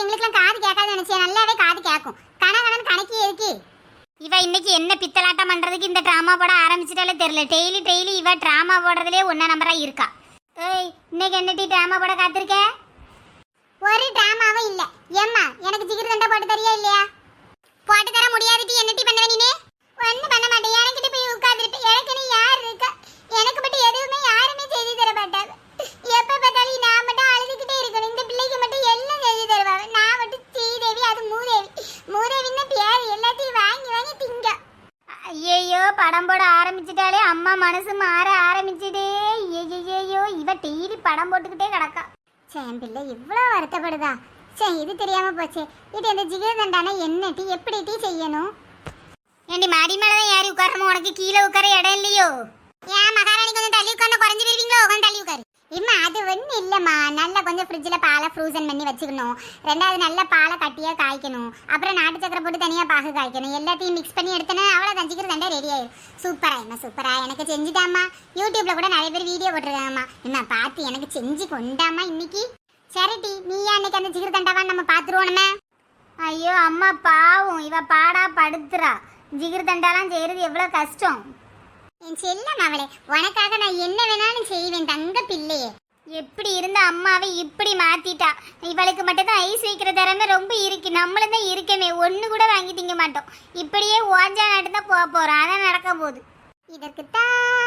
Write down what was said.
எங்களுக்குலாம் காது கேட்காது நினைச்சேன் நல்லாவே காது கேட்கும் கணக்கணன் கணக்கி எதுக்கு இவ இன்னைக்கு என்ன பித்தலாட்டம் பண்றதுக்கு இந்த ட்ராமா போட ஆரம்பிச்சிட்டாலே தெரியல. டெய்லி டெய்லி இவ ட்ராமா போடுறதுலயே ஒன்னா நம்பரா இருக்கா. ஏய் இன்னைக்கு என்னடி ட்ராமா போட காத்திருக்க? ஒரு டிராமாவும் இல்ல. ஏம்மா எனக்கு ஜிகிர் தண்டை போட்டு தரியா இல்லையா போட்டு தர முடியாதுடி என்னட்டி பண்ணுவ நீனே ஒன்றும் பண்ண மாட்டேன் எனக்கிட்ட போய் உட்காந்துட்டு எனக்கு நீ யார் இருக்க எனக்கு மட்டும் எதுவுமே யாருமே செய்து தர மாட்டாங்க எப்ப பார்த்தாலும் நான் மட்டும் அழுதுகிட்டே இருக்கணும் இந்த பிள்ளைக்கு மட்டும் எல்லாம் செய்து தருவாங்க நான் மட்டும் ஸ்ரீதேவி அது மூதேவி மூதேவின்னு பேர் எல்லாத்தையும் வாங்கி வாங்கி திங்க ஐயையோ படம் போட ஆரம்பிச்சிட்டாலே அம்மா மனசு மாற ஆரம்பிச்சிட்டே ஐயையோ இவ டெய்லி படம் போட்டுக்கிட்டே கிடக்கா. சே பிள்ளை இவ்வளோ வருத்தப்படுதா? சே இது தெரியாம போச்சு. இது இந்த ஜிகிர் என்ன டீ? எப்படி டீ செய்யணும்? ஏண்டி மாடி மேலதான் ஏறி உட்காரணும் உனக்கு கீழே உட்கார இடம் இல்லையோ? ஏன் மகாராணி கொஞ்சம் தள்ளி உட்காந்து குறைஞ்சு போயிருவீங்களோ கொஞ்சம் தள்ளி உட்காரு இம்மா அது ஒன்றும் இல்லைம்மா. நல்லா கொஞ்சம் ஃப்ரிட்ஜில் பாலை ஃப்ரூசன் பண்ணி வச்சுக்கணும். ரெண்டாவது நல்ல பாலை கட்டியாக காய்க்கணும். அப்புறம் நாட்டு சக்கரை போட்டு தனியாக பாகு காய்க்கணும். எல்லாத்தையும் மிக்ஸ் பண்ணி எடுத்தேன்னா அவ்வளோ தஞ்சிக்கிறது தண்டா ரெடி ஆயிடும் சூப்பரா இம்மா சூப்பரா. எனக்கு செஞ்சுட்டாம்மா. யூடியூப்ல கூட நிறைய பேர் வீடியோ போட்டிருக்காங்கம்மா. இம்மா பார்த்து எனக்கு செஞ்சு கொண்டாம்மா இன்னைக்கு? சரிட்டி நீயா அன்னைக்கு அந்த ஜிகிர் தண்டாவான்னு நம்ம பார்த்துருவோம் ஐயோ அம்மா பாவம். இவ பாடா படுத்துறா. ஜிகிர் தண்டாலாம் செய்யறது எவ்வளவு கஷ்டம். என் செல்லம் அவளே உனக்காக நான் என்ன வேணாலும் செய்வேன் தங்க பிள்ளையே. எப்படி இருந்த அம்மாவை இப்படி மாத்திட்டா? இவளுக்கு மட்டும் தான் ஐஸ் வைக்கிற திறமை ரொம்ப இருக்கு. நம்மளும் தான் இருக்கமே. ஒண்ணு கூட வாங்கி திங்க மாட்டோம். இப்படியே ஓஞ்சா நாட்டு தான் போக போறோம். அதான் நடக்க போகுது. இதற்குத்தானே